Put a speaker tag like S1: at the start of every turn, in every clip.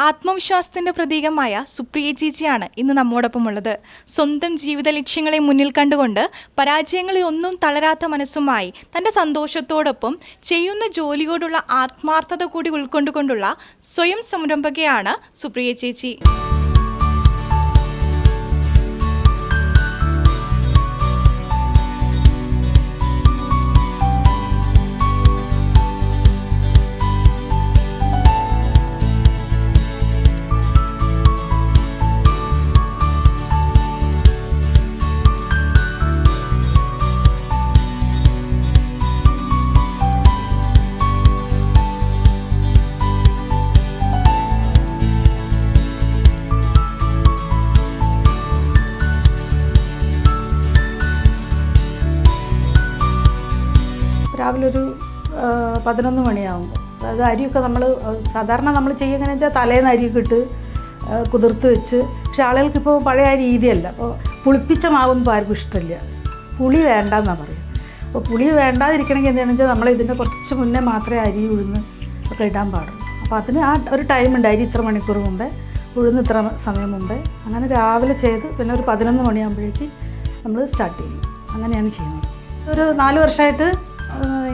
S1: ആത്മവിശ്വാസത്തിന്റെ പ്രതീകമായ സുപ്രിയ ചേച്ചിയാണ് ഇന്ന് നമ്മോടൊപ്പം ഉള്ളത് സ്വന്തം ജീവിത ലക്ഷ്യങ്ങളെ മുന്നിൽ കണ്ടുകൊണ്ട് പരാജയങ്ങളിൽ ഒന്നും തളരാത്ത മനസ്സുമായി തന്റെ സന്തോഷത്തോടൊപ്പം ചെയ്യുന്ന ജോലിയോടുള്ള ആത്മാർത്ഥത കൂടി ഉൾക്കൊണ്ടുകൊണ്ടുള്ള സ്വയം സംരംഭകയാണ് സുപ്രിയ ചേച്ചി
S2: രാവിലെ ഒരു ആ, പതിനൊന്ന് മണിയാകുമ്പോൾ അതായത് അരിയൊക്കെ നമ്മൾ സാധാരണ നമ്മൾ ചെയ്യുന്നതെന്ന് വെച്ചാൽ തലേന്ന് അരിയൊക്കെ ഇട്ട് കുതിർത്ത് വെച്ച്. പക്ഷെ ആളുകൾക്കിപ്പോൾ പഴയ ആ രീതിയല്ല. അപ്പോൾ പുളിപ്പിച്ച മാവൊന്നും ആർക്കും ഇഷ്ടമില്ല പുളി വേണ്ടെന്നാണ് പറയുക. അപ്പോൾ പുളി വേണ്ടാതിരിക്കണമെങ്കിൽ എന്താണെന്ന് വെച്ചാൽ നമ്മൾ ഇതിന്റെ കുറച്ച് മുന്നേ മാത്രമേ അരി ഉഴുന്ന് ഒക്കെ ഇടാൻ പാടുള്ളൂ. അപ്പോൾ അതിന് ആ ഒരു ടൈമുണ്ട് അരി ഇത്ര മണിക്കൂർ മുമ്പേ ഉഴുന്ന് ഇത്ര സമയം മുമ്പേ. അങ്ങനെ രാവിലെ ചെയ്ത് പിന്നെ ഒരു പതിനൊന്ന് മണിയാകുമ്പോഴേക്ക് നമ്മൾ സ്റ്റാർട്ട് ചെയ്യും. അങ്ങനെയാണ് ചെയ്യുന്നത്. ഒരു നാല് വർഷമായിട്ട്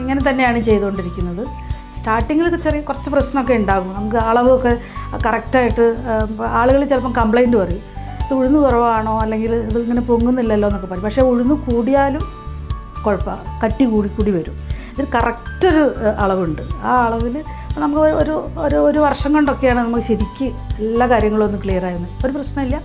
S2: ആ, ഇങ്ങനെ തന്നെയാണ് ചെയ്തുകൊണ്ടിരിക്കുന്നത്. സ്റ്റാർട്ടിങ്ങിൽ ചെറിയ കുറച്ച് പ്രശ്നമൊക്കെ ഉണ്ടാകും. നമുക്ക് അളവൊക്കെ കറക്റ്റായിട്ട് ആളുകൾ ചിലപ്പം കംപ്ലൈന്റ് പറയും. ഇത് ഉഴുന്ന് കുറവാണോ? അല്ലെങ്കിൽ ഇത് ഇങ്ങനെ പൊങ്ങുന്നില്ലല്ലോ എന്നൊക്കെ പറയും. പക്ഷേ ഉഴുന്ന് കൂടിയാലും കുഴപ്പമാണ് കട്ടി കൂടി കൂടി വരും. ഇതിൽ കറക്റ്റൊരു അളവുണ്ട്. ആ അളവിൽ നമുക്ക് ഒരു ഒരു ഒരു വർഷം കൊണ്ടൊക്കെയാണ് നമുക്ക് ശരിക്കും എല്ലാ കാര്യങ്ങളും ഒന്ന് ക്ലിയർ ആയിരുന്നു ഒരു പ്രശ്നമില്ല.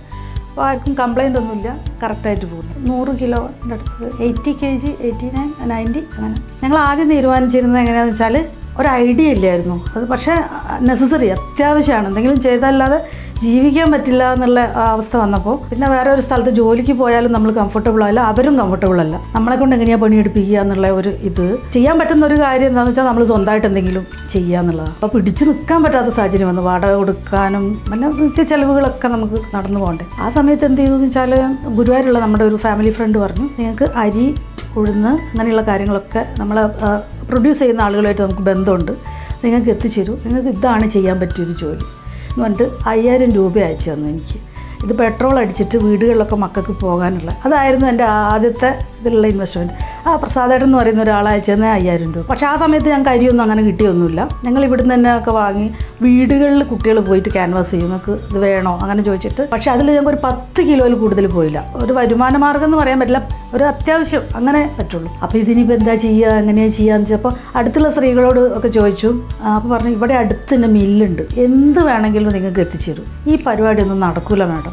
S2: അപ്പോൾ ആർക്കും കംപ്ലൈന്റ് ഒന്നുമില്ല. കറക്റ്റായിട്ട് പോകുന്നു. നൂറ് കിലോന്റെ അടുത്ത് eighty K G eighty nine ninety അങ്ങനെ. ഞങ്ങൾ ആദ്യം തീരുമാനിച്ചിരുന്നത് എങ്ങനെയാണെന്ന് വെച്ചാൽ ഒരു ഐഡിയ ഇല്ലായിരുന്നു. അത് പക്ഷേ നെസസറി അത്യാവശ്യമാണ്. എന്തെങ്കിലും ചെയ്തല്ലാതെ ജീവിക്കാൻ പറ്റില്ല എന്നുള്ള അവസ്ഥ വന്നപ്പോൾ പിന്നെ വേറെ ഒരു സ്ഥലത്ത് ജോലിക്ക് പോയാലും നമ്മൾ കംഫർട്ടബിൾ ആയില്ല അവരും കംഫർട്ടബിൾ അല്ല. നമ്മളെ കൊണ്ട് എങ്ങനെയാണ് പണിയെടുപ്പിക്കുക എന്നുള്ള ഒരു ഇത്. ചെയ്യാൻ പറ്റുന്ന ഒരു കാര്യം എന്താണെന്ന് വെച്ചാൽ നമ്മൾ സ്വന്തമായിട്ട് എന്തെങ്കിലും ചെയ്യുക എന്നുള്ളതാണ്. അപ്പോൾ പിടിച്ചു നിൽക്കാൻ പറ്റാത്ത സാഹചര്യം വന്നു. വാടക കൊടുക്കാനും പിന്നെ നിത്യ ചെലവുകളൊക്കെ നമുക്ക് നടന്നു പോകണ്ടേ. ആ സമയത്ത് എന്ത് ചെയ്തു വെച്ചാൽ ഗുരുവായൂരുള്ള നമ്മുടെ ഒരു ഫാമിലി ഫ്രണ്ട് പറഞ്ഞു നിങ്ങൾക്ക് അരി ഉഴുന്ന് അങ്ങനെയുള്ള കാര്യങ്ങളൊക്കെ നമ്മൾ പ്രൊഡ്യൂസ് ചെയ്യുന്ന ആളുകളുമായിട്ട് നമുക്ക് ബന്ധമുണ്ട്. നിങ്ങൾക്ക് എത്തിച്ചേരും. നിങ്ങൾക്ക് ഇതാണ് ചെയ്യാൻ പറ്റിയൊരു ജോലി. എന്ന് പറഞ്ഞിട്ട് അയ്യായിരം രൂപ അയച്ചു തന്നു എനിക്ക്. ഇത് പെട്രോൾ അടിച്ചിട്ട് വീടുകളിലൊക്കെ മക്കൾക്ക് പോകാനുള്ള. അതായിരുന്നു എന്റെ ആദ്യത്തെ ഇതിലുള്ള ഇൻവെസ്റ്റ്മെന്റ് ആ പ്രസാദേട്ടൻ എന്ന് പറയുന്ന ഒരാൾ അയ്യായിരം രൂപ. പക്ഷേ ആ സമയത്ത് ഞങ്ങൾക്ക് അരിയൊന്നും അങ്ങനെ കിട്ടിയൊന്നുമില്ല. ഞങ്ങൾ ഇവിടുന്ന് തന്നെ ഒക്കെ വാങ്ങി വീടുകളിൽ കുട്ടികൾ പോയിട്ട് ക്യാൻവാസ് ചെയ്യും. നിങ്ങൾക്ക് ഇത് വേണോ? അങ്ങനെ ചോദിച്ചിട്ട്. പക്ഷേ അതിൽ ഞങ്ങൾക്ക് ഒരു പത്ത് കിലോയിൽ കൂടുതൽ പോയില്ല. ഒരു വരുമാന മാർഗം എന്ന് പറയാൻ പറ്റില്ല. ഒരു അത്യാവശ്യം അങ്ങനെ പറ്റുള്ളൂ. അപ്പോൾ ഇതിനിപ്പോൾ എന്താ ചെയ്യുക? എങ്ങനെയാണ് ചെയ്യാന്ന് വെച്ചപ്പോൾ അടുത്തുള്ള സ്ത്രീകളോട് ഒക്കെ ചോദിച്ചു. അപ്പോൾ പറഞ്ഞു ഇവിടെ അടുത്ത് തന്നെ മില്ലുണ്ട് എന്ത് വേണമെങ്കിലും നിങ്ങൾക്ക് എത്തിച്ചേരും ഈ പരിപാടി ഒന്നും നടക്കൂല മാഡം.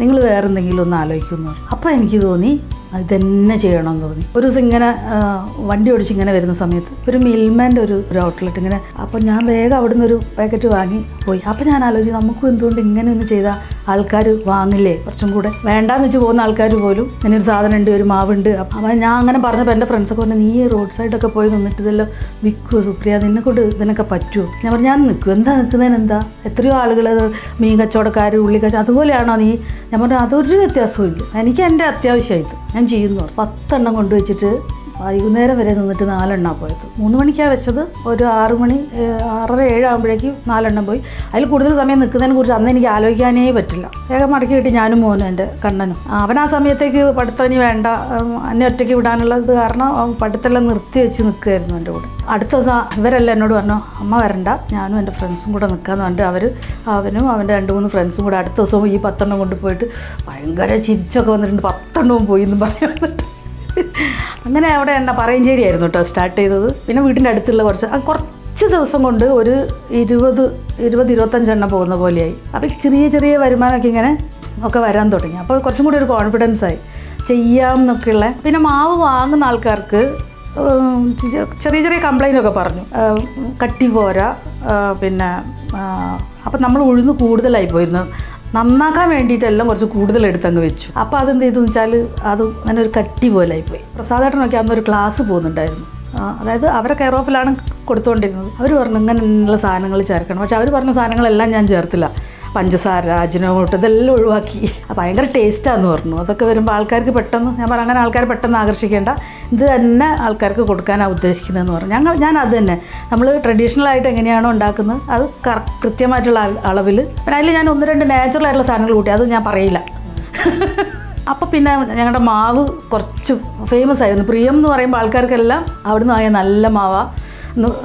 S2: നിങ്ങൾ വേറെ എന്തെങ്കിലും ഒന്ന് ആലോചിക്കുന്നു അപ്പോൾ എനിക്ക് തോന്നി അത് തന്നെ ചെയ്യണമെന്ന് തോന്നി. ഒരു ദിവസം ഇങ്ങനെ വണ്ടി ഓടിച്ച് ഇങ്ങനെ വരുന്ന സമയത്ത് ഒരു മിൽമാന്റെ ഒരു ഒരു ഔട്ട്ലെറ്റ് ഇങ്ങനെ അപ്പോൾ ഞാൻ വേഗം അവിടെ നിന്ന് ഒരു പാക്കറ്റ് വാങ്ങി പോയി. അപ്പോൾ ഞാൻ ആലോചിച്ചു നമുക്കും എന്തുകൊണ്ട് ഇങ്ങനെ ഒന്ന് ചെയ്താൽ ആൾക്കാർ വാങ്ങില്ലേ? കുറച്ചും കൂടെ വേണ്ടാന്ന് വെച്ച് പോകുന്ന ആൾക്കാർ പോലും ഇങ്ങനെ ഒരു സാധനം ഉണ്ട് ഒരു മാവുണ്ട്. അപ്പം ഞാൻ അങ്ങനെ പറഞ്ഞപ്പോൾ എന്റെ ഫ്രണ്ട്സൊക്കെ പറഞ്ഞു നീ റോഡ് സൈഡൊക്കെ പോയി നിന്നിട്ട് ഇതെല്ലാം വിൽക്കുമോ സുപ്രിയ നിന്നെ കൊണ്ട് ഇതിനൊക്കെ പറ്റുമോ ഞാൻ പറഞ്ഞു ഞാൻ നിൽക്കും. എന്താ നിൽക്കുന്നതിന് എന്താ? എത്രയോ ആളുകൾ മീൻ കച്ചവടക്കാർ ഉള്ളി അതുപോലെയാണോ നീ ഞാൻ പറഞ്ഞു അതൊരു വ്യത്യാസവും ഇല്ല എനിക്ക് എന്റെ അത്യാവശ്യമായിട്ട് ഞാൻ ചെയ്യുന്നു. പത്തെണ്ണം കൊണ്ടുവച്ചിട്ട് വൈകുന്നേരം വരെ നിന്നിട്ട് നാലെണ്ണ പോയത്. മൂന്ന് മണിക്കാണ് വെച്ചത്. ഒരു ആറ് മണി ആറര ഏഴാകുമ്പോഴേക്കും നാലെണ്ണം പോയി. അതിൽ കൂടുതൽ സമയം നിൽക്കുന്നതിനെ കുറിച്ച് അന്ന് എനിക്ക് ആലോചിക്കാനേ പറ്റില്ല. വേഗം മടക്കി കിട്ടി ഞാനും മോനും എന്റെ കണ്ണനും. അവൻ ആ സമയത്തേക്ക് പഠിത്തം വേണ്ട എന്നെ ഒറ്റയ്ക്ക് വിടാനുള്ളത് കാരണം അവൻ പഠിത്തമെല്ലാം നിർത്തി വെച്ച് നിൽക്കുകയായിരുന്നു എന്റെ കൂടെ. അടുത്ത ദിവസം ഇവരെല്ലാം എന്നോട് പറഞ്ഞു അമ്മ വരണ്ട ഞാനും എന്റെ ഫ്രണ്ട്സും കൂടെ നിൽക്കാന്ന് പറഞ്ഞിട്ട് അവർ അവനും അവന്റെ രണ്ട് മൂന്ന് ഫ്രണ്ട്സും കൂടെ അടുത്ത ദിവസവും ഈ പത്തെണ്ണം കൊണ്ടുപോയിട്ട് ഭയങ്കര ചിരിച്ചൊക്കെ വന്നിട്ടുണ്ട്. പത്തെണ്ണവും പോയി എന്ന് വന്നിട്ട് അങ്ങനെ അവിടെ എണ്ണ പറയഞ്ചേരി ആയിരുന്നു കേട്ടോ സ്റ്റാർട്ട് ചെയ്തത്. പിന്നെ വീടിന്റെ അടുത്തുള്ള കുറച്ച് കുറച്ച് ദിവസം കൊണ്ട് ഒരു ഇരുപത് ഇരുപത് ഇരുപത്തഞ്ചെണ്ണം പോകുന്ന പോലെയായി. അപ്പോൾ ചെറിയ ചെറിയ വരുമാനമൊക്കെ ഇങ്ങനെ ഒക്കെ വരാൻ തുടങ്ങി. അപ്പോൾ കുറച്ചും കൂടി ഒരു കോൺഫിഡൻസ് ആയി. ചെയ്യാം എന്നൊക്കെയുള്ള പിന്നെ മാവ് വാങ്ങുന്ന ആൾക്കാർക്ക് ചെറിയ ചെറിയ കംപ്ലൈന്റ് ഒക്കെ പറഞ്ഞു. കട്ടി പോരാ പിന്നെ അപ്പം നമ്മൾ ഉഴുന്ന് കൂടുതലായി പോയിരുന്നു. നന്നാക്കാൻ വേണ്ടിയിട്ടെല്ലാം കുറച്ച് കൂടുതൽ എടുത്തങ്ങ് വെച്ചു. അപ്പോൾ അതെന്ത് ചെയ്തു വെച്ചാൽ അത് അങ്ങനെ ഒരു കട്ടി പോലെ ആയിപ്പോയി പ്രസാദേട്ടനൊക്കെ അന്ന് ഒരു ക്ലാസ് പോകുന്നുണ്ടായിരുന്നു. അതായത് അവരെ കെയർ ഓഫിലാണ് കൊടുത്തുകൊണ്ടിരുന്നത് അവർ പറഞ്ഞു ഇങ്ങനെയുള്ള സാധനങ്ങൾ ചേർക്കണം. പക്ഷെ അവർ പറഞ്ഞ സാധനങ്ങളെല്ലാം ഞാൻ ചേർത്തില്ല. പഞ്ചസാര അജിനോമോട്ട് ഇതെല്ലാം ഒഴിവാക്കി. ഭയങ്കര ടേസ്റ്റാന്ന് പറഞ്ഞു. അതൊക്കെ വരുമ്പോൾ ആൾക്കാർക്ക് പെട്ടെന്ന് ഞാൻ പറഞ്ഞു അങ്ങനെ ആൾക്കാർ പെട്ടെന്ന് ആകർഷിക്കേണ്ട. ഇത് തന്നെ ആൾക്കാർക്ക് കൊടുക്കാനാണ് ഉദ്ദേശിക്കുന്നതെന്ന് പറഞ്ഞു. ഞങ്ങൾ ഞാൻ അത് തന്നെ. നമ്മൾ ട്രഡീഷണൽ ആയിട്ട് എങ്ങനെയാണോ ഉണ്ടാക്കുന്നത് അത് കൃത്യമായിട്ടുള്ള അളവിൽ അതിൽ ഞാൻ ഒന്ന് രണ്ട് നാച്ചുറൽ ആയിട്ടുള്ള സാധനങ്ങൾ കൂട്ടി അത് ഞാൻ പറയില്ല. അപ്പോൾ പിന്നെ ഞങ്ങളുടെ മാവ് കുറച്ച് ഫേമസ് ആയിരുന്നു. പ്രിയം എന്ന് പറയുമ്പോൾ ആൾക്കാർക്കെല്ലാം അവിടുന്ന് വാങ്ങിയ നല്ല മാവ.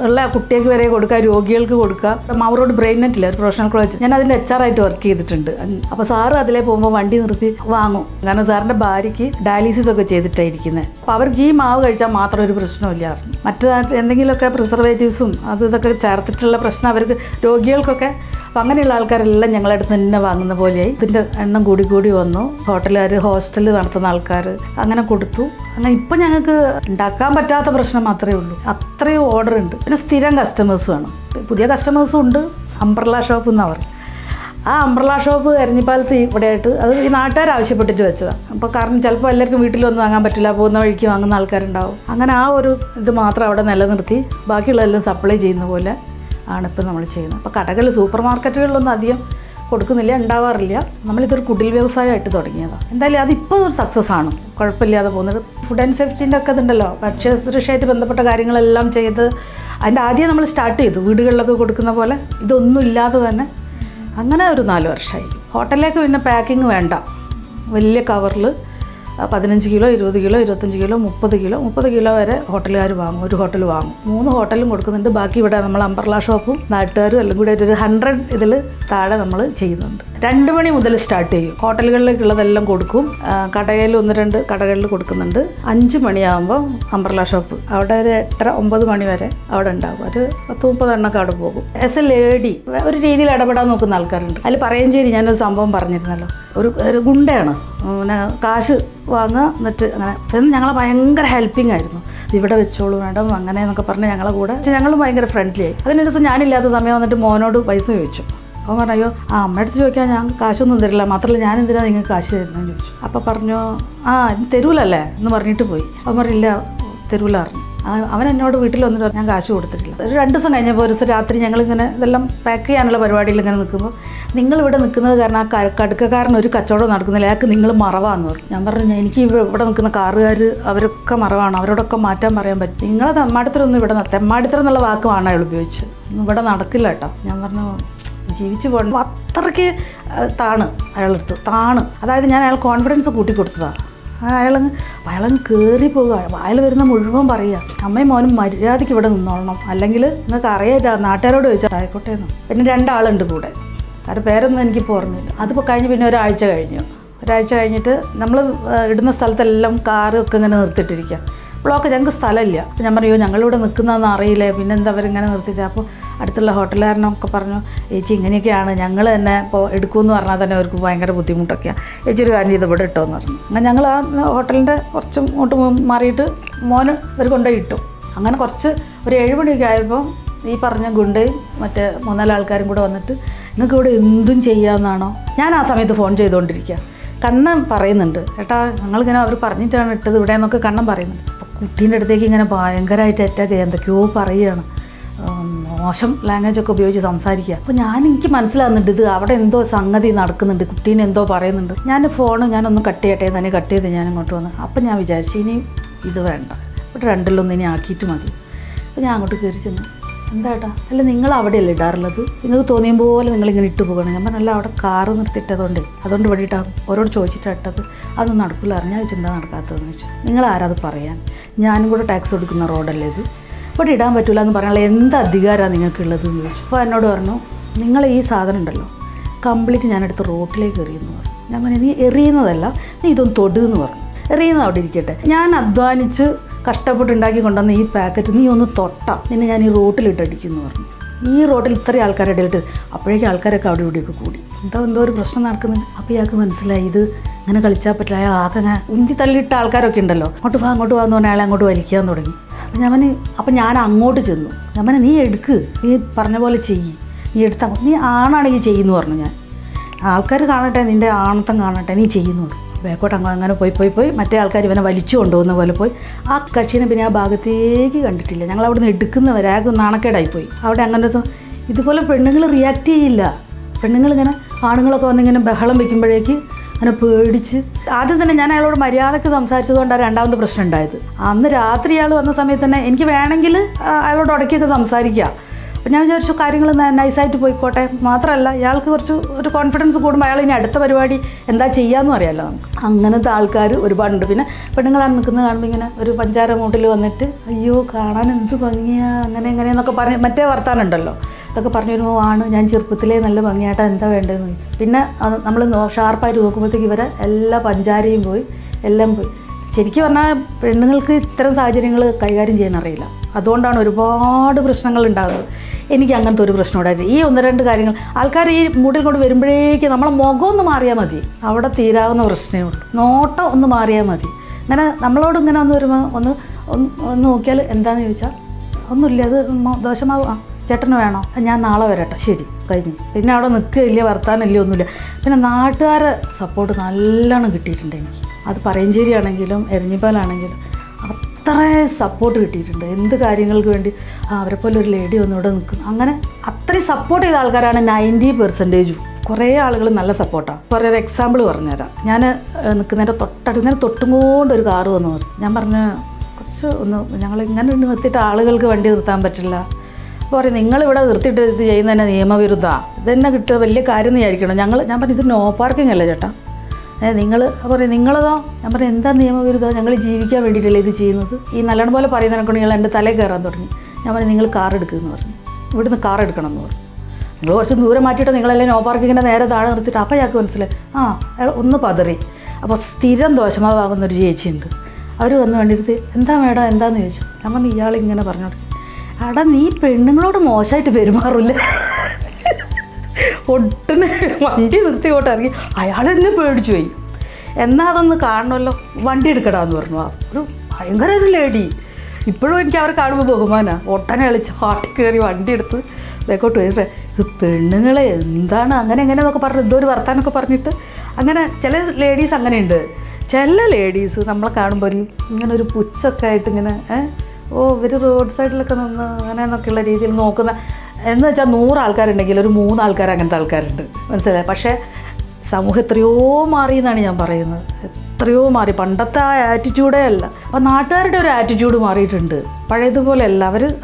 S2: ഉള്ള കുട്ടികൾക്ക് വരെ കൊടുക്കുക രോഗികൾക്ക് കൊടുക്കുക മാവറോഡ് ബ്രെയിൻ നെറ്റില്ല ഒരു പ്രൊഫഷണൽ കോളേജ് ഞാൻ അതിന്റെ എച്ച് ആർ ആയിട്ട് വർക്ക് ചെയ്തിട്ടുണ്ട്. അപ്പോൾ സാറ് അതിലേ പോകുമ്പോൾ വണ്ടി നിർത്തി വാങ്ങും. കാരണം സാറിന്റെ ഭാര്യയ്ക്ക് ഡയാലിസിസ് ഒക്കെ ചെയ്തിട്ടായിരിക്കുന്നത് അപ്പോൾ അവർക്ക് ഈ മാവ് കഴിച്ചാൽ മാത്രം ഒരു പ്രശ്നമില്ലായിരുന്നു മറ്റു എന്തെങ്കിലുമൊക്കെ പ്രിസർവേറ്റീവ്സും അത് ഇതൊക്കെ ചേർത്തിട്ടുള്ള പ്രശ്നം അവർക്ക് രോഗികൾക്കൊക്കെ അപ്പം അങ്ങനെയുള്ള ആൾക്കാരെല്ലാം ഞങ്ങളുടെ അടുത്ത് തന്നെ വാങ്ങുന്ന പോലെയായി. ഇതിന്റെ എണ്ണം കൂടി കൂടി വന്നു. ഹോട്ടലുകാർ ഹോസ്റ്റൽ നടത്തുന്ന ആൾക്കാർ അങ്ങനെ കൊടുത്തു. അങ്ങനെ ഇപ്പം ഞങ്ങൾക്ക് ഉണ്ടാക്കാൻ പറ്റാത്ത പ്രശ്നം മാത്രമേ ഉള്ളൂ. അത്രയും ഓർഡർ ഉണ്ട്. പിന്നെ സ്ഥിരം കസ്റ്റമേഴ്സ് വേണം. പുതിയ കസ്റ്റമേഴ്സും ഉണ്ട്. അംബ്രല ഷോപ്പ് എന്നാണ് ആ അംബ്രല ഷോപ്പ് എരഞ്ഞിപ്പാലത്ത് ഇവിടെ ആയിട്ട് അത് ഈ നാട്ടുകാർ ആവശ്യപ്പെട്ടിട്ട് വെച്ചതാണ് അപ്പോൾ കാരണം ചിലപ്പോൾ എല്ലാവർക്കും വീട്ടിൽ വന്ന് വാങ്ങാൻ പറ്റില്ല. പോകുന്ന വഴിക്ക് വാങ്ങുന്ന ആൾക്കാരുണ്ടാവും. അങ്ങനെ ആ ഒരു ഇത് മാത്രം അവിടെ നിലനിർത്തി. ബാക്കിയുള്ളതെല്ലാം സപ്ലൈ ചെയ്യുന്ന പോലെ. ആണ് ഇപ്പം നമ്മൾ ചെയ്യുന്നത്. അപ്പോൾ കടകളിൽ സൂപ്പർ മാർക്കറ്റുകളിലൊന്നും അധികം കൊടുക്കുന്നില്ല ഉണ്ടാവാറില്ല. നമ്മളിതൊരു കുടിൽ വ്യവസായമായിട്ട് തുടങ്ങിയതാണ് എന്തായാലും അതിപ്പോൾ ഒരു സക്സസ് ആണ്. കുഴപ്പമില്ലാതെ പോകുന്നത്. ഫുഡ് ആൻഡ് സേഫ്റ്റിന്റെ ഒക്കെ ഇതുണ്ടല്ലോ. ഭക്ഷ്യസുരക്ഷയായിട്ട് ബന്ധപ്പെട്ട കാര്യങ്ങളെല്ലാം ചെയ്ത് അതിന്റെ ആദ്യം നമ്മൾ സ്റ്റാർട്ട് ചെയ്തു. വീടുകളിലൊക്കെ കൊടുക്കുന്ന പോലെ ഇതൊന്നും ഇല്ലാതെ തന്നെ അങ്ങനെ ഒരു നാല് വർഷമായി. ഹോട്ടലിലേക്ക് പിന്നെ പാക്കിങ് വേണ്ട. വലിയ കവറിൽ പതിനഞ്ച് കിലോ ഇരുപത് കിലോ ഇരുപത്തഞ്ച് കിലോ മുപ്പത് കിലോ മുപ്പത് കിലോ വരെ ഹോട്ടലുകാർ വാങ്ങും ഒരു ഹോട്ടൽ വാങ്ങും. മൂന്ന് ഹോട്ടലും കൊടുക്കുന്നുണ്ട്. ബാക്കി ഇവിടെ നമ്മൾ അമ്പർല ഷോപ്പും നാട്ടുകാരും എല്ലാം കൂടി ഒരു ഹൺഡ്രഡ് ഇതിൽ താഴെ നമ്മൾ ചെയ്യുന്നുണ്ട്. രണ്ട് മണി മുതൽ സ്റ്റാർട്ട് ചെയ്യും. ഹോട്ടലുകളിലേക്കുള്ളതെല്ലാം കൊടുക്കും. കടയിൽ ഒന്ന് രണ്ട് കടകളിൽ കൊടുക്കുന്നുണ്ട്. അഞ്ച് മണിയാകുമ്പോൾ അമ്പർല ഷോപ്പ്. അവിടെ ഒരു എട്ടര ഒമ്പത് മണി വരെ അവിടെ ഉണ്ടാകും ഒരു പത്ത് മുപ്പത് എണ്ണൊക്കെ അവിടെ പോകും. ആസ് എ ലേഡി ഒരു രീതിയിൽ ഇടപെടാൻ നോക്കുന്ന ആൾക്കാരുണ്ട്. അതിൽ പറയഞ്ചേരി ഞാനൊരു സംഭവം പറഞ്ഞിരുന്നല്ലോ. ഒരു ഒരു ഗുണ്ടയാണ്. പിന്നെ കാശ് വാങ്ങുക എന്നിട്ട് അങ്ങനെ. ഇത് ഞങ്ങളെ ഭയങ്കര ഹെൽപ്പിംഗ് ആയിരുന്നു. ഇവിടെ വെച്ചോളൂ മാഡം അങ്ങനെ എന്നൊക്കെ പറഞ്ഞ് ഞങ്ങളെ കൂടെ. ഞങ്ങൾ ഭയങ്കര ഫ്രണ്ട്ലി ആയി. അതിനൊരു ദിവസം ഞാനില്ലാത്ത സമയം വന്നിട്ട് മോനോട് പൈസ ചോദിച്ചു. അപ്പോൾ പറഞ്ഞു അയ്യോ ആ അമ്മയുടെ അടുത്ത് ചോദിക്കാൻ ഞാൻ കാശൊന്നും തരില്ല. മാത്രമല്ല ഞാൻ എന്തിനാണ് നിങ്ങൾക്ക് കാശ് തരുന്നതെന്ന് ചോദിച്ചു. അപ്പോൾ പറഞ്ഞു ആ തരൂലല്ലേ? എന്ന് പറഞ്ഞിട്ട് പോയി. അവൻ പറഞ്ഞില്ല തരൂല പറഞ്ഞു. അവൻ എന്നോട് വീട്ടിൽ വന്നിട്ട് ഞാൻ കാശ് കൊടുത്തിട്ടില്ല. ഒരു രണ്ട് ദിവസം കഴിഞ്ഞപ്പോൾ ഒരു ദിവസം രാത്രി ഞങ്ങളിങ്ങനെ ഇതെല്ലാം പാക്ക് ചെയ്യാനുള്ള പരിപാടിയിൽ ഇങ്ങനെ നിൽക്കുമ്പോൾ നിങ്ങളിവിടെ നിൽക്കുന്നത് കാരണം ആ കടുക്കക്കാരൻ ഒരു കച്ചവടം നടക്കുന്നില്ല. അയാൾക്ക് നിങ്ങൾ മറവാന്ന് പറഞ്ഞു. ഞാൻ പറഞ്ഞു എനിക്ക് ഇവിടെ നിൽക്കുന്ന കാറുകാർ അവരൊക്കെ മറവാണ്. അവരോടൊക്കെ മാറ്റാൻ പറയാൻ പറ്റും. നിങ്ങളെ തെമ്മാടിത്തരൊന്നും ഇവിടെ തെമ്മാടിത്തരം എന്നുള്ള വാക്കുമാണ് അയാൾ ഉപയോഗിച്ചത്. ഇവിടെ നടക്കില്ല കേട്ടോ. ഞാൻ പറഞ്ഞു ജീവിച്ചു പോകണം അത്രയ്ക്ക് താണ് അയാളെടുത്ത്. താണ്. അതായത് ഞാൻ അയാൾ കോൺഫിഡൻസ് കൂട്ടി കൊടുത്തതാണ് അയാളങ്ങ് അയാളങ്ങ് കയറി പോകുക അയാൾ വരുന്ന മുഴുവൻ പറയുക അമ്മയും മോനും മര്യാദയ്ക്ക് ഇവിടെ നിന്നോളണം. അല്ലെങ്കിൽ നിങ്ങൾക്ക് അറിയാം നാട്ടുകാരോട് ചോദിച്ചാൽ ആയിക്കോട്ടെ എന്ന്. പിന്നെ രണ്ടാളുണ്ട് കൂടെ. കാരണം പേരൊന്നും എനിക്കിപ്പോൾ ഓർമ്മയില്ല. അതിപ്പോൾ കഴിഞ്ഞ് പിന്നെ ഒരാഴ്ച കഴിഞ്ഞു. ഒരാഴ്ച കഴിഞ്ഞിട്ട് നമ്മൾ ഇടുന്ന സ്ഥലത്തെല്ലാം കാറൊക്കെ ഇങ്ങനെ നിർത്തിയിട്ടിരിക്കുക ബ്ലോക്ക് ഞങ്ങൾക്ക് സ്ഥലമില്ല. അപ്പോൾ ഞാൻ പറയോ ഞങ്ങളിവിടെ നിൽക്കുന്നതെന്ന് അറിയില്ലേ? പിന്നെ എന്താ അവരിങ്ങനെ നിർത്തിയിട്ട്? അപ്പോൾ അടുത്തുള്ള ഹോട്ടലുകാരനൊക്കെ പറഞ്ഞു ഏച്ചി ഇങ്ങനെയൊക്കെയാണ്. ഞങ്ങൾ തന്നെ ഇപ്പോൾ എടുക്കുമെന്ന് പറഞ്ഞാൽ തന്നെ അവർക്ക് ഭയങ്കര ബുദ്ധിമുട്ടൊക്കെയാണ് ഏച്ചി ഒരു കാര്യം ചെയ്ത് ഇവിടെ ഇട്ടോന്ന് പറഞ്ഞു. അങ്ങനെ ഞങ്ങൾ ആ ഹോട്ടലിന്റെ കുറച്ച് ഇങ്ങോട്ട് മാറിയിട്ട് മോന് ഇവർ കൊണ്ടുപോയി ഇട്ടു. അങ്ങനെ കുറച്ച് ഒരു ഏഴ് മണിയൊക്കെ ആയപ്പോൾ ഈ പറഞ്ഞ ഗുണ്ടയും മറ്റേ മൂന്നാൽ ആൾക്കാരും കൂടെ വന്നിട്ട് നിങ്ങൾക്ക് ഇവിടെ എന്തും ചെയ്യാമെന്നാണോ? ഞാൻ ആ സമയത്ത് ഫോൺ ചെയ്തുകൊണ്ടിരിക്കുക. കണ്ണൻ പറയുന്നുണ്ട് ഏട്ടാ ഞങ്ങളിങ്ങനെ അവർ പറഞ്ഞിട്ടാണ് ഇട്ടത് ഇവിടെ എന്നൊക്കെ കണ്ണൻ പറയുന്നുണ്ട്. കുട്ടീന്റെ അടുത്തേക്ക് ഇങ്ങനെ ഭയങ്കരമായിട്ട് അറ്റാക്ക് ചെയ്യുക എന്തൊക്കെയോ പറയുകയാണ് മോശം ലാംഗ്വേജ് ഒക്കെ ഉപയോഗിച്ച് സംസാരിക്കുക. അപ്പോൾ ഞാൻ എനിക്ക് മനസ്സിലാകുന്നുണ്ട് ഇത് അവിടെ എന്തോ സംഗതി നടക്കുന്നുണ്ട് കുട്ടീനെ എന്തോ പറയുന്നുണ്ട്. ഞാൻ ഫോൺ ഞാനൊന്ന് കട്ട് ചെയ്യട്ടെ തന്നെ കട്ട് ചെയ്ത് ഞാൻ അങ്ങോട്ട് വന്നു. അപ്പം ഞാൻ വിചാരിച്ചു ഇനി ഇത് വേണ്ട. ഇവിടെ രണ്ടിലൊന്ന് ഇനി ആക്കിയിട്ട് മതി. അപ്പോൾ ഞാൻ അങ്ങോട്ട് കയറി ചെന്നു. എന്താ ഏട്ടാ അല്ല നിങ്ങൾ അവിടെയല്ലേ ഇടാറുള്ളത്? നിങ്ങൾക്ക് തോന്നിയ പോലെ നിങ്ങൾ ഇങ്ങനെ ഇട്ട് പോകണം. ഞാൻ പറഞ്ഞല്ല അവിടെ കാറ് നിർത്തിയിട്ടതുകൊണ്ട്. അതുകൊണ്ട് വേണ്ടിയിട്ടാണ് ഓരോട് ചോദിച്ചിട്ടിട്ടത് അതൊന്നും നടക്കില്ല അറിഞ്ഞാൽ ചിന്ത നടക്കാത്തതെന്ന് വെച്ചു. നിങ്ങൾ ആരാത് പറയാൻ? ഞാനും കൂടെ ടാക്സ് കൊടുക്കുന്ന റോഡല്ലേ ഇത്? ഇവിടെ ഇടാൻ പറ്റില്ല എന്ന് പറയാനുള്ള എന്ത് അധികാരമാണ് നിങ്ങൾക്കുള്ളത് എന്ന് ചോദിച്ചു. അപ്പോൾ എന്നോട് പറഞ്ഞു നിങ്ങൾ ഈ സാധനം ഉണ്ടല്ലോ കംപ്ലീറ്റ് ഞാനെടുത്ത് റോട്ടിലേക്ക് എറിയുന്നു പറഞ്ഞു. ഞാൻ പറഞ്ഞു നീ എറിയുന്നതല്ല നീ ഇതൊന്ന് തൊടുന്ന് പറഞ്ഞു. എറിയുന്നത് അവിടെ ഇരിക്കട്ടെ. ഞാൻ അധ്വാനിച്ച് കഷ്ടപ്പെട്ട് ഉണ്ടാക്കി കൊണ്ടുവന്ന ഈ പാക്കറ്റ് നീ ഒന്ന് തൊട്ട. നിന്നെ ഞാൻ ഈ റോട്ടിലിട്ട് അടിക്കുന്നു പറഞ്ഞു. ഈ റോട്ടിൽ ഇത്രയും ആൾക്കാരെ ഇടയിലിട്ട് അപ്പോഴേക്കും ആൾക്കാരൊക്കെ അവിടെ ഇവിടെയൊക്കെ കൂടി. എന്താ എന്തോ ഒരു പ്രശ്നം നടക്കുന്നുണ്ട്. അപ്പോൾ ഇയാൾക്ക് മനസ്സിലായി ഇത് ഇങ്ങനെ കളിച്ചാൽ പറ്റില്ല. അയാൾ ആകെ അങ്ങനെ ഉന്തി തള്ളിയിട്ട ആൾക്കാരൊക്കെ ഉണ്ടല്ലോ. അങ്ങോട്ട് വാ അങ്ങോട്ട് വാ എന്ന് പറഞ്ഞാൽ അങ്ങോട്ട് വലിക്കാൻ തുടങ്ങി. അപ്പം ഞാൻ അപ്പം ഞാൻ അങ്ങോട്ട് ചെന്നു. ഞാൻ നീ എടുക്ക്. നീ പറഞ്ഞ പോലെ ചെയ്യ്. നീ എടുത്താൽ നീ ആണാണെങ്കിൽ ചെയ്യുന്നു പറഞ്ഞു ഞാൻ. ആൾക്കാർ കാണട്ടെ നിന്റെ ആണത്തം കാണട്ടെ നീ ചെയ്യുന്നു ബാക്കോട്ട് അങ്ങ് അങ്ങനെ പോയി പോയി പോയി മറ്റേ ആൾക്കാർ ഇവനെ വലിച്ചു കൊണ്ടുപോകുന്ന പോലെ പോയി. ആ കക്ഷീനെ പിന്നെ ആ ഭാഗത്തേക്ക് കണ്ടിട്ടില്ല. ഞങ്ങൾ അവിടെ നിന്ന് എടുക്കുന്നവരാകെ നാണക്കേടായി പോയി അവിടെ അങ്ങനെ ഇതുപോലെ പെണ്ണുങ്ങൾ റിയാക്ട് ചെയ്യില്ല. പെണ്ണുങ്ങൾ ഇങ്ങനെ ആണുങ്ങളൊക്കെ വന്നിങ്ങനെ ബഹളം വെക്കുമ്പോഴേക്ക് അങ്ങനെ പേടിച്ച് ആദ്യം തന്നെ ഞാൻ അയാളോട് മര്യാദയ്ക്ക് സംസാരിച്ചതുകൊണ്ടാണ് രണ്ടാമത് പ്രശ്നം ഉണ്ടായത്. അന്ന് രാത്രി അയാൾ വന്ന സമയത്ത് തന്നെ എനിക്ക് വേണമെങ്കിൽ അയാളോട് ഉടക്കിയൊക്കെ സംസാരിക്കാം. അപ്പം ഞാൻ വിചാരിച്ചു കാര്യങ്ങൾ നൈസായിട്ട് പോയിക്കോട്ടെ. മാത്രമല്ല ഇയാൾക്ക് കുറച്ച് ഒരു കോൺഫിഡൻസ് കൂടുമ്പോൾ അയാൾ ഇനി അടുത്ത പരിപാടി എന്താ ചെയ്യാമെന്നും അറിയാമല്ലോ നമുക്ക്. അങ്ങനത്തെ ആൾക്കാർ ഒരുപാടുണ്ട്. പിന്നെ പെണ്ണുങ്ങളാണ് നിൽക്കുന്നത് കാണുമ്പോൾ ഇങ്ങനെ ഒരു പഞ്ചാര മൂട്ടിൽ വന്നിട്ട് അയ്യോ കാണാൻ എന്ത് ഭംഗിയാ അങ്ങനെ എങ്ങനെയെന്നൊക്കെ പറഞ്ഞ് മറ്റേ വർത്താനം ഉണ്ടല്ലോ. ഇതൊക്കെ പറഞ്ഞു വരുമ്പോൾ ആണ് ഞാൻ ചെറുപ്പത്തിലേ നല്ല ഭംഗിയായിട്ട് എന്താ വേണ്ടതെന്ന്. പിന്നെ നമ്മൾ ഷാർപ്പായിട്ട് നോക്കുമ്പോഴത്തേക്ക് ഇവരെ എല്ലാ പഞ്ചാരയും പോയി എല്ലാം പോയി. ശരിക്കും പറഞ്ഞാൽ പെണ്ണുങ്ങൾക്ക് ഇത്തരം സാഹചര്യങ്ങൾ കൈകാര്യം ചെയ്യാൻ അറിയില്ല. അതുകൊണ്ടാണ് ഒരുപാട് പ്രശ്നങ്ങൾ ഉണ്ടാകുന്നത് എനിക്ക് അങ്ങനത്തെ ഒരു പ്രശ്നം ഉണ്ടായിരുന്നു ഈ ഒന്ന് രണ്ട് കാര്യങ്ങൾ ആൾക്കാർ ഈ മൂട്ടിൽ കൊണ്ട് വരുമ്പോഴേക്ക് നമ്മളെ മുഖം ഒന്ന് മാറിയാൽ മതി. അവിടെ തീരാവുന്ന പ്രശ്നമേ ഉള്ളൂ. നോട്ടം ഒന്ന് മാറിയാൽ മതി. ഇങ്ങനെ നമ്മളോട് ഇങ്ങനെ ഒന്ന് വരുമ്പോൾ ഒന്ന് ഒന്ന് നോക്കിയാൽ എന്താണെന്ന് ചോദിച്ചാൽ ഒന്നുമില്ല അത് ദോഷമാവും ആ ചേട്ടന് വേണോ? ഞാൻ നാളെ വരട്ടെ. ശരി കഴിഞ്ഞു. പിന്നെ അവിടെ നിൽക്കില്ല വർത്താനില്ല ഒന്നുമില്ല. പിന്നെ നാട്ടുകാരെ സപ്പോർട്ട് നല്ലോണം കിട്ടിയിട്ടുണ്ട് എനിക്ക്. അത് പറയഞ്ചേരി ആണെങ്കിലും എരഞ്ഞിപ്പാലാണെങ്കിലും അത്ര സപ്പോർട്ട് കിട്ടിയിട്ടുണ്ട്. എന്ത് കാര്യങ്ങൾക്ക് വേണ്ടി അവരെ പോലെ ഒരു ലേഡി വന്ന് ഇവിടെ നിൽക്കും. അങ്ങനെ അത്രയും സപ്പോർട്ട് ചെയ്ത ആൾക്കാരാണ് നയന്റി പെർസെന്റേജും കുറേ ആളുകൾ നല്ല സപ്പോർട്ടാണ് കുറേ ഒരു എക്സാമ്പിൾ പറഞ്ഞുതരാം. ഞാൻ നിൽക്കുന്നതിന്റെ തൊട്ടടുത്ത് തൊട്ടും കൊണ്ട് ഒരു കാറ് വന്നു ഞാൻ പറഞ്ഞു കുറച്ച് ഒന്ന് ഞങ്ങൾ ഇങ്ങനെ നിർത്തിയിട്ട് ആളുകൾക്ക് വണ്ടി നിർത്താൻ പറ്റില്ല. അപ്പോൾ പറയും നിങ്ങളിവിടെ നിർത്തിയിട്ട് ഇത് ചെയ്യുന്നതന്നെ നിയമവിരുദ്ധമാണ് ഇതന്നെ കിട്ടുക? വലിയ കാര്യം വിചാരിക്കണം ഞങ്ങൾ ഞാൻ പറഞ്ഞു ഇത് നോ പാർക്കിംഗ് അല്ലേ ചേട്ടാ? ഏ നിങ്ങൾ പറയും നിങ്ങളതോ? ഞാൻ പറയും എന്താ നിയമവിരുദ്ധം? ഞങ്ങൾ ജീവിക്കാൻ വേണ്ടിയിട്ടല്ലേ ഇത് ചെയ്യുന്നത്? ഈ നല്ലോണം പോലെ പറയുന്നതിനൊക്കെ നിങ്ങൾ എന്റെ തലയിൽ കയറാൻ തുടങ്ങി. ഞാൻ പറഞ്ഞു നിങ്ങൾ കാർ എടുക്കുമെന്ന് പറഞ്ഞു. ഇവിടുന്ന് കാർ എടുക്കണം എന്ന് പറഞ്ഞു. നിങ്ങൾ കുറച്ച് ദൂരം മാറ്റിയിട്ട് നിങ്ങളെല്ലാം നോ പാർക്കിങ്ങിന്റെ നേരെ താഴെ നിർത്തിയിട്ട് അപ്പോൾ ഞങ്ങൾക്ക് മനസ്സിലായി. ആ അയാൾ ഒന്ന് പതറി. അപ്പോൾ സ്ഥിരം ദോഷമാവ് വാങ്ങുന്ന ഒരു ചേച്ചിയുണ്ട്. അവർ വന്ന് വേണ്ടിയിട്ട് എന്താ മേഡം? എന്താന്ന് ചോദിച്ചു? ഞാൻ പറഞ്ഞു ഇയാൾ ഇങ്ങനെ പറഞ്ഞോട്ടെ. എടാ നീ പെണ്ണുങ്ങളോട് മോശമായിട്ട് പെരുമാറില്ല? ഒട്ടിന് വണ്ടി നിർത്തി ഇങ്ങോട്ട് ഇറങ്ങി. അയാൾ എന്നെ പേടിച്ചു പോയി. എന്നാ അതൊന്ന് കാണണമല്ലോ? വണ്ടി എടുക്കടാന്ന് പറഞ്ഞു. ആ ഒരു ഭയങ്കര ഒരു ലേഡി ഇപ്പോഴും എനിക്ക് അവരെ കാണുമ്പോൾ ബഹുമാനമാണ് ഒട്ടനെ കളിച്ച് പാട്ടി കയറി വണ്ടി എടുത്ത് ബേക്കോട്ട് പോയി ഇത് പെണ്ണുങ്ങളെ എന്താണ് അങ്ങനെ എങ്ങനെ എന്നൊക്കെ പറഞ്ഞു എന്തോ ഒരു വർത്താനൊക്കെ പറഞ്ഞിട്ട് അങ്ങനെ ചില ലേഡീസ് അങ്ങനെയുണ്ട്. ചില ലേഡീസ് നമ്മളെ കാണുമ്പോൾ ഇങ്ങനെ ഒരു പുച്ഛൊക്കെ ആയിട്ട് ഇങ്ങനെ ഓ ഇവർ റോഡ് സൈഡിലൊക്കെ നിന്ന് അങ്ങനെ എന്നൊക്കെയുള്ള രീതിയിൽ നോക്കുന്ന എന്ന് വെച്ചാൽ നൂറ് ആൾക്കാരുണ്ടെങ്കിൽ ഒരു മൂന്ന് ആൾക്കാർ അങ്ങനത്തെ ആൾക്കാരുണ്ട്. മനസ്സിലായി? പക്ഷേ സമൂഹം എത്രയോ മാറി എന്നാണ് ഞാൻ പറയുന്നത്. എത്രയോ മാറി. പണ്ടത്തെ ആ ആറ്റിറ്റ്യൂഡേ അല്ല. അപ്പം നാട്ടുകാരുടെ ഒരു ആറ്റിറ്റ്യൂഡ് മാറിയിട്ടുണ്ട്. പഴയതുപോലെ അല്ല. അവർ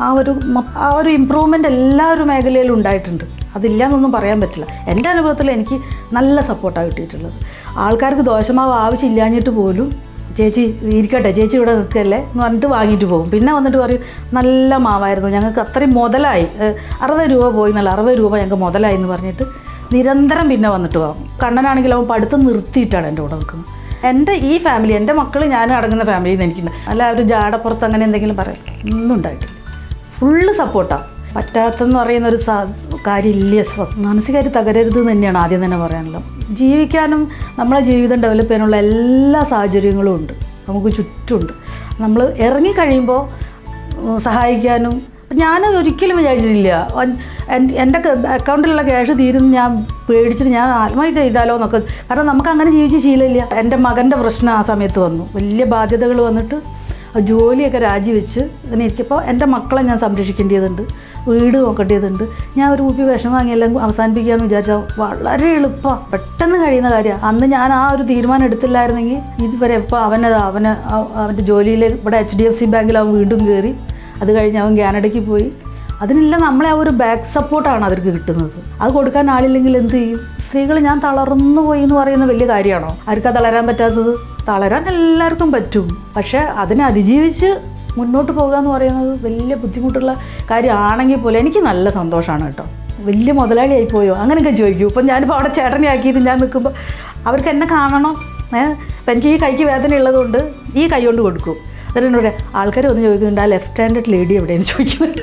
S2: ആ ഒരു ആ ഒരു ഇമ്പ്രൂവ്മെന്റ് എല്ലാ ഒരു മേഖലയിലും ഉണ്ടായിട്ടുണ്ട്. അതില്ല എന്നൊന്നും പറയാൻ പറ്റില്ല. എന്റെ അനുഭവത്തിൽ എനിക്ക് നല്ല സപ്പോർട്ടാണ് കിട്ടിയിട്ടുള്ളത്. ആൾക്കാർക്ക് ദോഷമാവ് ആവശ്യമില്ലാഞ്ഞിട്ട് പോലും ചേച്ചി ഇരിക്കട്ടെ. ചേച്ചി ഇവിടെ നിൽക്കല്ലേ? എന്ന് പറഞ്ഞിട്ട് വാങ്ങിയിട്ട് പോകും. പിന്നെ വന്നിട്ട് പറയും നല്ല മാവായിരുന്നു. ഞങ്ങൾക്ക് അത്രയും മുതലായി. അറുപത് രൂപ പോയി നല്ല അറുപത് രൂപ ഞങ്ങൾക്ക് മുതലായി എന്ന് പറഞ്ഞിട്ട് നിരന്തരം പിന്നെ വന്നിട്ട് പോകും. കണ്ണനാണെങ്കിൽ അവൻ പഠിത്തം നിർത്തിയിട്ടാണ് എന്റെ കൂടെ നിൽക്കുന്നത്. എന്റെ ഈ ഫാമിലി എന്റെ മക്കൾ ഞാൻ അടങ്ങുന്ന ഫാമിലിയിൽ നിന്ന് എനിക്കുണ്ട് അല്ല ഒരു ജാടപ്പുറത്ത് അങ്ങനെ എന്തെങ്കിലും പറയാം. ഒന്നും ഉണ്ടായിട്ടില്ല. ഫുള്ള് സപ്പോർട്ടാണ് പറ്റാത്തെന്ന് പറയുന്ന ഒരു കാര്യമില്ല. മാനസികമായിട്ട് തകരരുത് തന്നെയാണ് ആദ്യം തന്നെ പറയാനുള്ളത്. ജീവിക്കാനും നമ്മളെ ജീവിതം ഡെവലപ്പ് ചെയ്യാനുള്ള എല്ലാ സാഹചര്യങ്ങളും ഉണ്ട്. നമുക്ക് ചുറ്റുമുണ്ട്. നമ്മൾ ഇറങ്ങിക്കഴിയുമ്പോൾ കഴിയുമ്പോൾ സഹായിക്കാനും ഞാൻ ഒരിക്കലും വിചാരിച്ചിട്ടില്ല. എന്റെ അക്കൗണ്ടിലുള്ള ക്യാഷ് തീരുന്ന ഞാൻ പേടിച്ചിട്ട് ഞാൻ ആത്മഹത്യ ചെയ്താലോ എന്നൊക്കെ. കാരണം നമുക്ക് അങ്ങനെ ജീവിച്ച് ശീലമില്ല. എന്റെ മകന്റെ പ്രശ്നം ആ സമയത്ത് വന്നു. വലിയ ബാധ്യതകൾ വന്നിട്ട് ജോലിയൊക്കെ രാജിവെച്ച് അങ്ങനെ ഇരിക്കുമ്പോൾ എന്റെ മക്കളെ ഞാൻ സംരക്ഷിക്കേണ്ടതുണ്ട്. വീട് നോക്കേണ്ടതുണ്ട് ഞാൻ ഒരു കുപ്പി വിഷം വാങ്ങിയെല്ലാം അവസാനിപ്പിക്കാമെന്ന് വിചാരിച്ചാൽ വളരെ എളുപ്പമാണ് പെട്ടെന്ന് കഴിയുന്ന കാര്യമാണ് അന്ന് ഞാൻ ആ ഒരു തീരുമാനം എടുത്തില്ലായിരുന്നെങ്കിൽ ഇതുവരെ ഇപ്പോൾ അവനെ അവന് അവ- അവന്റെ ജോലിയിൽ ഇവിടെ എച്ച് ഡി എഫ് സി ബാങ്കിൽ അവൻ വീണ്ടും കയറി അത് കഴിഞ്ഞ് അവൻ കാനഡയ്ക്ക് പോയി. അതിനെല്ലാം നമ്മളെ ആ ഒരു ബാക്ക് സപ്പോർട്ടാണ് അവർക്ക് കിട്ടുന്നത്. അത് കൊടുക്കാൻ ആളില്ലെങ്കിൽ എന്ത് ചെയ്യും? സ്ത്രീകൾ ഞാൻ തളർന്നു പോയി എന്ന് പറയുന്ന വലിയ കാര്യമാണോ? ആർക്കാ തളരാൻ പറ്റാത്തത്? തളരാൻ എല്ലാവർക്കും പറ്റും. പക്ഷേ അതിനെ അതിജീവിച്ച് മുന്നോട്ട് പോകുക എന്ന് പറയുന്നത് വലിയ ബുദ്ധിമുട്ടുള്ള കാര്യമാണെങ്കിൽ പോലും എനിക്ക് നല്ല സന്തോഷമാണ് കേട്ടോ. വലിയ മുതലാളിയായി പോയോ? അങ്ങനെയൊക്കെ ചോദിക്കൂ. ഇപ്പം ഞാനിപ്പോൾ അവിടെ ചേട്ടനെ ആക്കിയിട്ട് ഞാൻ നിൽക്കുമ്പോൾ അവർക്ക് എന്നെ കാണണം. ഏഹ് അപ്പം എനിക്ക് ഈ കൈക്ക് വേദന ഉള്ളതുകൊണ്ട് ഈ കൈ കൊണ്ട് കൊടുക്കും. എന്നിട്ട് എന്നോട് ആൾക്കാർ വന്ന് ചോദിക്കുന്നുണ്ട് ആ ലെഫ്റ്റ് ഹാൻഡഡ് ലേഡി എവിടെയെന്ന് ചോദിക്കുന്നുണ്ട്.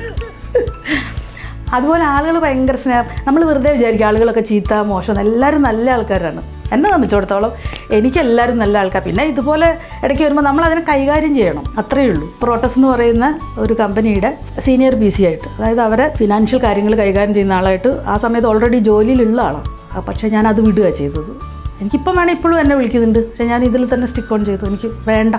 S2: അതുപോലെ ആളുകൾ ഭയങ്കര സ്നേഹം. നമ്മൾ വെറുതെ വിചാരിക്കും ആളുകളൊക്കെ ചീത്ത മോശം എല്ലാവരും നല്ല ആൾക്കാരാണ്. എന്നെ സംബന്ധിച്ചിടത്തോളം എനിക്കെല്ലാവരും നല്ല ആൾക്കാർ പിന്നെ ഇതുപോലെ ഇടയ്ക്ക് വരുമ്പോൾ നമ്മൾ അതിനെ കൈകാര്യം ചെയ്യണം. അത്രയേ ഉള്ളൂ. പ്രോട്ടസ് എന്ന് പറയുന്ന ഒരു കമ്പനിയുടെ സീനിയർ ബി സി ആയിട്ട് അതായത് അവരെ ഫിനാൻഷ്യൽ കാര്യങ്ങൾ കൈകാര്യം ചെയ്യുന്ന ആളായിട്ട് ആ സമയത്ത് ഓൾറെഡി ജോലിയിലുള്ള ആളാണ് പക്ഷേ ഞാൻ അത് വിടുക ചെയ്തത്. എനിക്കിപ്പം വേണേൽ ഇപ്പോഴും എന്നെ വിളിക്കുന്നുണ്ട്. പക്ഷേ ഞാൻ ഇതിൽ തന്നെ സ്റ്റിക്ക് ഓൺ ചെയ്തു. എനിക്ക് വേണ്ട.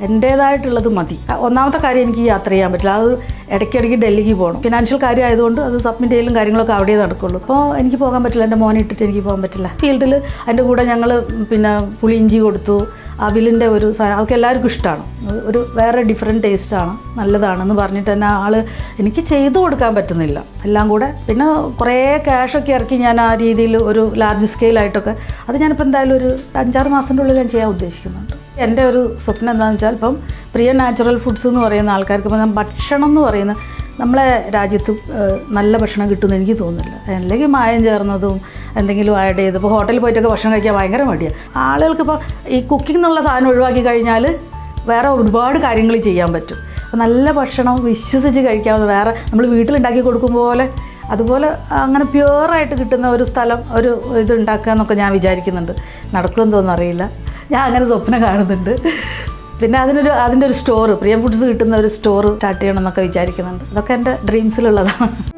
S2: എന്റേതായിട്ടുള്ളത് മതി. ഒന്നാമത്തെ കാര്യം എനിക്ക് യാത്ര ചെയ്യാൻ പറ്റില്ല. അത് ഇടയ്ക്കിടയ്ക്ക് ഡൽഹിക്ക് പോകണം. ഫിനാൻഷ്യൽ കാര്യം ആയതുകൊണ്ട് അത് സബ്മിറ്റ് ചെയ്യലും കാര്യങ്ങളൊക്കെ അവിടെ നടക്കുള്ളൂ. അപ്പോൾ എനിക്ക് പോകാൻ പറ്റില്ല. എന്റെ മോനെ ഇട്ടിട്ട് എനിക്ക് പോകാൻ പറ്റില്ല. ഫീൽഡിൽ അതിന്റെ കൂടെ ഞങ്ങൾ പിന്നെ പുളിയിഞ്ചി കൊടുത്തു. അവിലിന്റെ ഒരു സാധനം അവർക്ക് എല്ലാവർക്കും ഇഷ്ടമാണ് ഒരു വേറെ ഡിഫറെന്റ് ടേസ്റ്റാണ് നല്ലതാണെന്ന് പറഞ്ഞിട്ട് തന്നെ ആൾ എനിക്ക് ചെയ്തു കൊടുക്കാൻ പറ്റുന്നില്ല. എല്ലാം കൂടെ പിന്നെ കുറേ ക്യാഷൊക്കെ ഇറക്കി ഞാൻ ആ രീതിയിൽ ഒരു ലാർജ് സ്കെയിലായിട്ടൊക്കെ അത് ഞാനിപ്പോൾ എന്തായാലും ഒരു അഞ്ചാറ് മാസത്തിന്റെ ഉള്ളിൽ ഞാൻ ചെയ്യാൻ ഉദ്ദേശിക്കുന്നുണ്ട്. എന്റെ ഒരു സ്വപ്നം എന്താണെന്ന് വെച്ചാൽ ഇപ്പം പ്രിയ നാച്ചുറൽ ഫുഡ്സ് എന്ന് പറയുന്ന ആൾക്കാർക്ക് ഇപ്പം ഭക്ഷണം എന്ന് പറയുന്ന നമ്മളെ രാജ്യത്ത് നല്ല ഭക്ഷണം കിട്ടുമെന്ന് എനിക്ക് തോന്നുന്നില്ല. അല്ലെങ്കിൽ മായം ചേർന്നതും എന്തെങ്കിലും ആഡ് ചെയ്ത് ഇപ്പോൾ ഹോട്ടലിൽ പോയിട്ടൊക്കെ ഭക്ഷണം കഴിക്കാൻ ഭയങ്കര മടിയാണ് ആളുകൾക്ക് ഇപ്പോൾ ഈ കുക്കിംഗ് എന്നുള്ള സാധനം ഒഴിവാക്കി കഴിഞ്ഞാൽ വേറെ ഒരുപാട് കാര്യങ്ങൾ ചെയ്യാൻ പറ്റും. അപ്പോൾ നല്ല ഭക്ഷണം വിശ്വസിച്ച് കഴിക്കാവുന്ന വേറെ നമ്മൾ വീട്ടിലുണ്ടാക്കി കൊടുക്കും പോലെ അതുപോലെ അങ്ങനെ പ്യുവറായിട്ട് കിട്ടുന്ന ഒരു സ്ഥലം ഒരു ഇത് ഉണ്ടാക്കുക എന്നൊക്കെ ഞാൻ വിചാരിക്കുന്നുണ്ട്. നടക്കുമെന്ന് തോന്നുന്നു അറിയില്ല. ഞാൻ അങ്ങനെ സ്വപ്നം കാണുന്നുണ്ട്. പിന്നെ അതിനൊരു അതിന്റെ ഒരു സ്റ്റോർ പ്രിയം ഫുഡ്സ് കിട്ടുന്ന ഒരു സ്റ്റോർ സ്റ്റാർട്ട് ചെയ്യണം എന്നൊക്കെ വിചാരിക്കുന്നുണ്ട്. അതൊക്കെ എന്റെ ഡ്രീംസിലുള്ളതാണ്